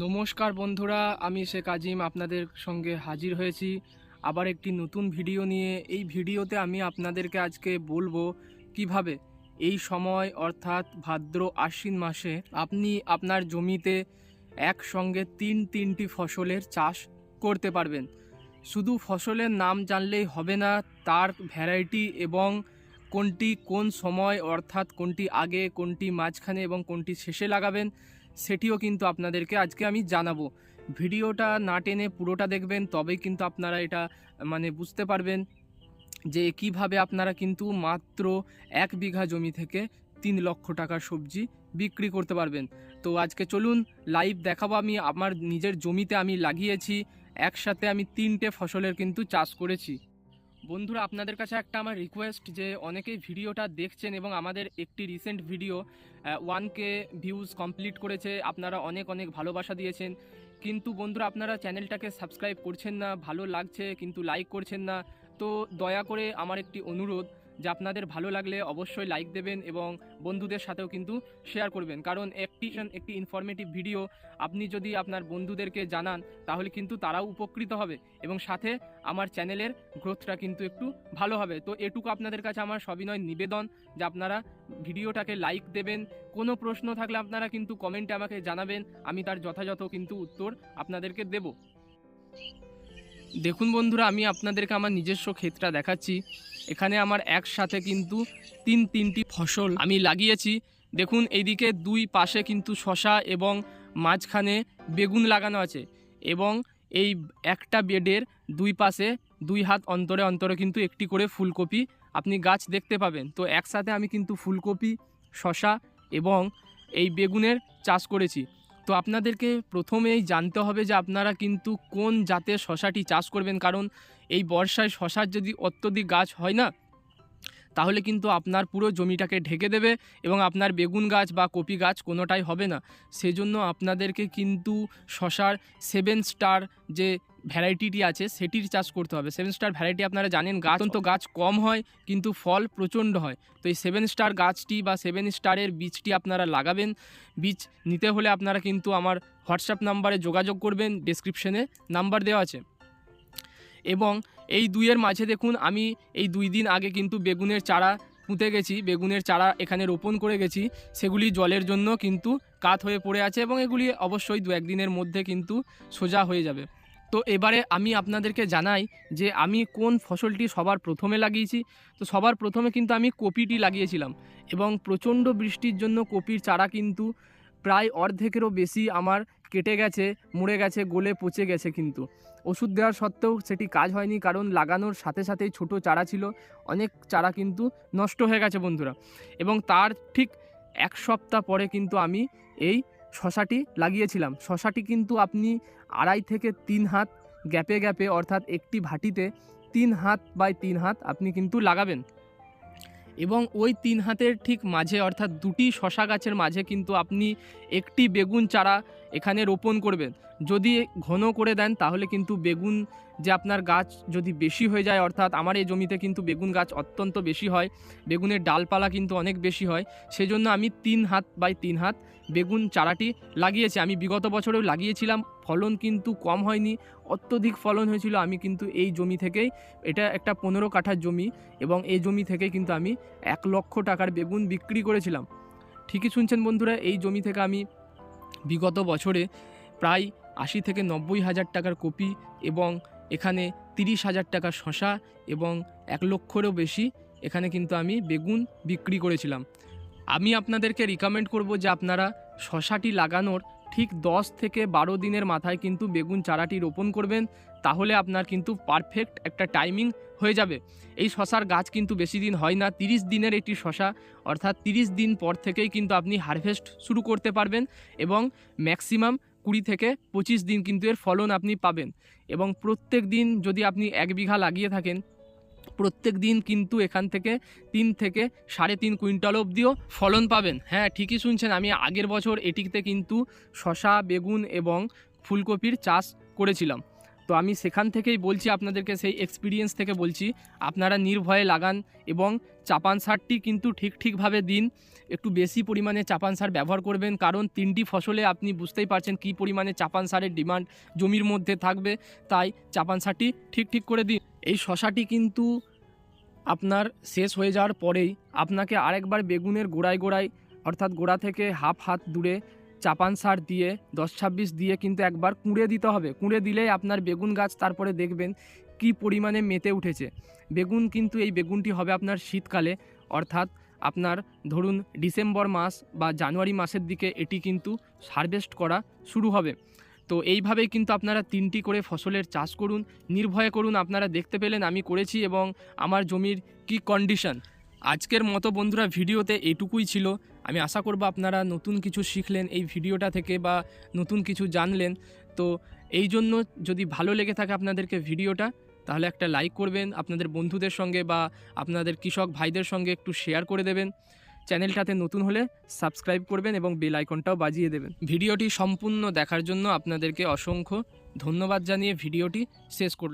নমস্কার বন্ধুরা, আমি শেখ আজিম আপনাদের সঙ্গে হাজির হয়েছি আবার একটি নতুন ভিডিও নিয়ে। এই ভিডিওতে আমি আপনাদেরকে আজকে বলব কীভাবে এই সময়, অর্থাৎ ভাদ্র আশ্বিন মাসে, আপনি আপনার জমিতে একসঙ্গে তিন তিনটি ফসলের চাষ করতে পারবেন। শুধু ফসলের নাম জানলেই হবে না, তার ভ্যারাইটি এবং কোনটি কোন সময়, অর্থাৎ কোনটি আগে, কোনটি মাঝখানে এবং কোনটি শেষে লাগাবেন। সেটিও কিন্তু আপনাদেরকে আজকে আমি জানাব। ভিডিওটা না টেনে পুরোটা দেখবেন, তবেই কিন্তু আপনারা এটা মানে বুঝতে পারবেন যে কীভাবে আপনারা কিন্তু মাত্র এক বিঘা জমি থেকে তিন লক্ষ টাকার সবজি বিক্রি করতে পারবেন। তো আজকে চলুন লাইভ দেখাবো আমি, আমার নিজের জমিতে আমি লাগিয়েছি, একসাথে আমি তিনটে ফসলের কিন্তু চাষ করেছি। বন্ধুরা, আপনাদের কাছে একটা আমার রিকোয়েস্ট যে অনেকেই ভিডিওটা দেখছেন এবং আমাদের একটি recent video one K views complete করেছে। আপনারা অনেক অনেক ভালোবাসা দিয়েছেন। কিন্তু বন্ধুরা, আপনারা চ্যানেলটাকে সাবস্ক্রাইব করছেন না, ভালো লাগছে, কিন্তু লাইক করছেন না, তো দয়া করে আমার একটি অনুরোধ যে আপনাদের ভালো লাগলে অবশ্যই লাইক দেবেন এবং বন্ধুদের সাথেও কিন্তু শেয়ার করবেন। কারণ একটি একটি ইনফরমেটিভ ভিডিও আপনি যদি আপনার বন্ধুদেরকে জানান, তাহলে কিন্তু তারাও উপকৃত হবে এবং সাথে আমার চ্যানেলের গ্রোথটা কিন্তু একটু ভালো হবে। তো এটুকু আপনাদের কাছে আমার সবিনয় নিবেদন যে আপনারা ভিডিওটাকে লাইক দেবেন। কোনো প্রশ্ন থাকলে আপনারা কিন্তু কমেন্টে আমাকে জানাবেন, আমি তার যথাযথ কিন্তু উত্তর আপনাদেরকে দেব। দেখুন বন্ধুরা, আমি আপনাদেরকে আমার নিজস্ব ক্ষেতটা দেখাচ্ছি। এখানে আমার একসাথে কিন্তু তিন তিনটি ফসল আমি লাগিয়েছি। দেখুন, এইদিকে দুই পাশে কিন্তু শশা এবং মাঝখানে বেগুন লাগানো আছে এবং এই একটা বেডের দুই পাশে দুই হাত অন্তরে অন্তরে কিন্তু একটি করে ফুলকপি আপনি গাছ দেখতে পাবেন। তো একসাথে আমি কিন্তু ফুলকপি শশা এবং এই বেগুনের চাষ করেছি। তো আপনাদেরকে প্রথমেই জানতে হবে যে আপনারা কিন্তু কোন জাতের শশাটি চাষ করবেন। কারণ এই বর্ষায় শশার যদি অত্যধিক গাছ হয় না, তাহলে কিন্তু আপনার পুরো জমিটাকে ঢেকে দেবে এবং আপনার বেগুন গাছ বা কপি গাছ কোনোটাই হবে না। সেজন্য আপনাদেরকে কিন্তু শশার সেভেন স্টার যে ভ্যারাইটিটি আছে সেটির চাষ করতে হবে। সেভেন স্টার ভ্যারাইটি আপনারা জানেন, গাছ তো গাছ কম হয়, কিন্তু ফল প্রচণ্ড হয়। তো এই সেভেন স্টার গাছটি বা সেভেন স্টারের বীজটি আপনারা লাগাবেন। বীজ নিতে হলে আপনারা কিন্তু আমার হোয়াটসঅ্যাপ নাম্বারে যোগাযোগ করবেন ডেসক্রিপশনে নাম্বার দেওয়া আছে। এবং এই দুইয়ের মাঝে দেখুন, আমি এই দুই দিন আগে কিন্তু বেগুনের চারা পুঁতে গেছি, বেগুনের চারা এখানে রোপণ করে গেছি। সেগুলি জলের জন্য কিন্তু কাত হয়ে পড়ে আছে এবং এগুলি অবশ্যই দু একদিনের মধ্যে কিন্তু সোজা হয়ে যাবে। তো এবারে আমি আপনাদেরকে জানাই যে আমি কোন ফসলটি সবার প্রথমে লাগিয়েছি। তো সবার প্রথমে কিন্তু আমি কপিটি লাগিয়েছিলাম এবং প্রচণ্ড বৃষ্টির জন্য কপির চারা কিন্তু প্রায় অর্ধেকেরও বেশি আমার কেটে গেছে, মরে গেছে, গলে পচে গেছে কিন্তু। ওষুধ দেওয়ার সত্ত্বেও সেটি কাজ হয়নি কারণ লাগানোর সাথে সাথেই ছোট চারা ছিল। অনেক চারা কিন্তু নষ্ট হয়ে গেছে বন্ধুরা। এবং তার ঠিক এক সপ্তাহ পরে কিন্তু আমি এই শশাটি লাগিয়েছিলাম। শশাটি কিন্তু আপনি আড়াই থেকে তিন হাত গ্যাপে গ্যাপে, অর্থাৎ একটি ভাটিতে তিন হাত বাই তিন হাত আপনি কিন্তু লাগাবেন। এবং ওই তিন হাতের ঠিক মাঝে, অর্থাৎ দুটি শশা গাছের মাঝে কিন্তু আপনি একটি বেগুন চারা এখানে রোপণ করবেন। যদি ঘন করে দেন, তাহলে কিন্তু বেগুন যে আপনার গাছ যদি বেশি হয়ে যায়, অর্থাৎ আমার এই জমিতে কিন্তু বেগুন গাছ অত্যন্ত বেশি হয়, বেগুনের ডালপালা কিন্তু অনেক বেশি হয়, সেজন্য আমি তিন হাত বাই তিন হাত বেগুন চারাটি লাগিয়েছি। আমি বিগত বছরেও লাগিয়েছিলাম, ফলন কিন্তু কম হয়নি। অত্যধিক ফলন হয়েছিল আমি কিন্তু এই জমি থেকেই। এটা একটা পনেরো কাঠার জমি এবং এই জমি থেকে কিন্তু আমি এক লক্ষ টাকার বেগুন বিক্রি করেছিলাম। ঠিকই শুনছেন বন্ধুরা, এই জমি থেকে আমি বিগত বছরে প্রায় আশি থেকে নব্বই হাজার টাকার কপি এবং এখানে তিরিশ হাজার টাকার শশা এবং এক লক্ষেরও বেশি এখানে কিন্তু আমি বেগুন বিক্রি করেছিলাম। আমি আপনাদেরকে রিকমেন্ড করব যে আপনারা শশাটি লাগানোর ঠিক দশ থেকে বারো দিনের মাথায় কিন্তু বেগুন চারাটি রোপণ করবেন, তাহলে আপনার কিন্তু পারফেক্ট একটা টাইমিং হয়ে যাবে। এই শশার গাছ কিন্তু বেশি দিন হয় না, তিরিশ দিনের একটি শশা, অর্থাৎ তিরিশ দিন পর থেকেই কিন্তু আপনি হারভেস্ট শুরু করতে পারবেন এবং ম্যাক্সিমাম কুড়ি থেকে পঁচিশ দিন কিন্তু এর ফলন আপনি পাবেন। এবং প্রত্যেক দিন যদি আপনি এক বিঘা লাগিয়ে থাকেন প্রত্যেক দিন কিন্তু এখান থেকে তিন থেকে সাড়ে তিন কুইন্টাল অবধিও ফলন পাবেন। হ্যাঁ ঠিকই শুনছেন, আমি আগের বছর এটিতে কিন্তু শশা বেগুন এবং ফুলকপির চাষ করেছিলাম। তো আমি সেখান থেকেই বলছি আপনাদেরকে, সেই এক্সপিরিয়েন্স থেকে বলছি, আপনারা নির্ভয়ে লাগান এবং চাপান সারটি কিন্তু ঠিক ঠিকভাবে দিন। একটু বেশি পরিমাণে চাপান সার ব্যবহার করবেন, কারণ তিনটি ফসলে আপনি বুঝতেই পারছেন কী পরিমাণে চাপান সারের ডিমান্ড জমির মধ্যে থাকবে। তাই চাপান সারটি ঠিক ঠিক করে দিন। এই শশাটি কিন্তু আপনার শেষ হয়ে যাওয়ার পরেই আপনাকে আরেকবার বেগুনের গোড়ায় গোড়ায়, অর্থাৎ গোড়া থেকে হাফ হাত দূরে চাপান সার দিয়ে, দশ ছাব্বিশ দিয়ে কিন্তু একবার কুঁড়ে দিতে হবে। কুঁড়ে দিলেই আপনার বেগুন গাছ তারপরে দেখবেন কি পরিমাণে মেতে উঠেছে। বেগুন কিন্তু এই বেগুনটি হবে আপনার শীতকালে, অর্থাৎ আপনার ধরুন ডিসেম্বর মাস বা জানুয়ারি মাসের দিকে এটি কিন্তু হারভেস্ট করা শুরু হবে। তো এইভাবেই কিন্তু আপনারা তিনটি করে ফসলের চাষ করুন, নির্ভয়ে করুন। আপনারা দেখতে পেলেন আমি করেছি এবং আমার জমির কি কন্ডিশন আজকের মতো বন্ধুরা, ভিডিওতে এটুকুই ছিল। আমি আশা করব আপনারা নতুন কিছু শিখলেন, এই ভিডিওটা থেকে বা নতুন কিছু জানলেন। তো এই জন্য যদি ভালো লেগে থাকে আপনাদেরকে ভিডিওটা, তাহলে একটা লাইক করবেন, আপনাদের বন্ধুদের সঙ্গে বা আপনাদের কৃষক ভাইদের সঙ্গে একটু শেয়ার করে দেবেন। চ্যানেলটাতে নতুন হলে সাবস্ক্রাইব করবেন এবং বেল আইকনটাও বাজিয়ে দেবেন। ভিডিওটি সম্পূর্ণ দেখার জন্য আপনাদেরকে অসংখ্য ধন্যবাদ জানিয়ে ভিডিওটি শেষ করলাম।